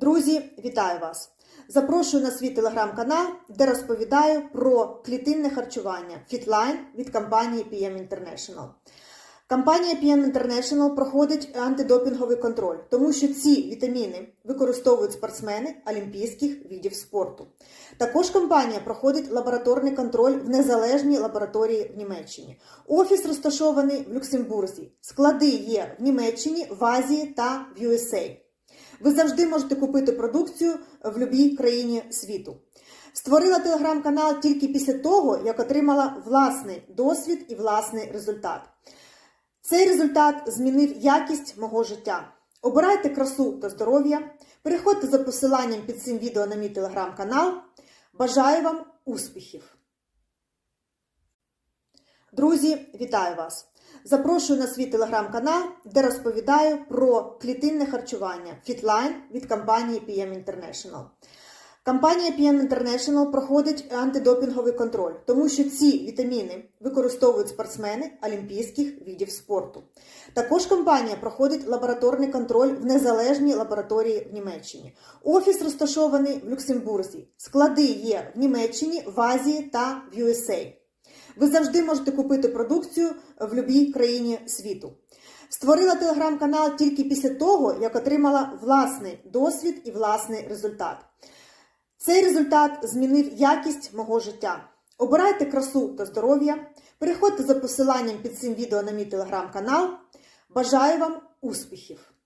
Друзі, вітаю вас! Запрошую на свій телеграм-канал, де розповідаю про клітинне харчування Fitline від компанії PM International. Компанія PM International проходить антидопінговий контроль, тому що ці вітаміни використовують спортсмени олімпійських видів спорту. Також компанія проходить лабораторний контроль в незалежній лабораторії в Німеччині. Офіс розташований в Люксембурзі. Склади є в Німеччині, в Азії та в USA. Ви завжди можете купити продукцію в будь-якій країні світу. Створила телеграм-канал тільки після того, як отримала власний досвід і власний результат. Цей результат змінив якість мого життя. Обирайте красу та здоров'я. Переходьте за посиланням під цим відео на мій телеграм-канал. Бажаю вам успіхів! Друзі, вітаю вас! Запрошую на свій телеграм-канал, де розповідаю про клітинне харчування Fitline від компанії PM International. Компанія PM International проходить антидопінговий контроль, тому що ці вітаміни використовують спортсмени олімпійських видів спорту. Також компанія проходить лабораторний контроль в незалежній лабораторії в Німеччині. Офіс розташований в Люксембурзі. Склади є в Німеччині, в Азії та в USA. Ви завжди можете купити продукцію в будь-якій країні світу. Створила телеграм-канал тільки після того, як отримала власний досвід і власний результат. Цей результат змінив якість мого життя. Обирайте красу та здоров'я. Переходьте за посиланням під цим відео на мій телеграм-канал. Бажаю вам успіхів!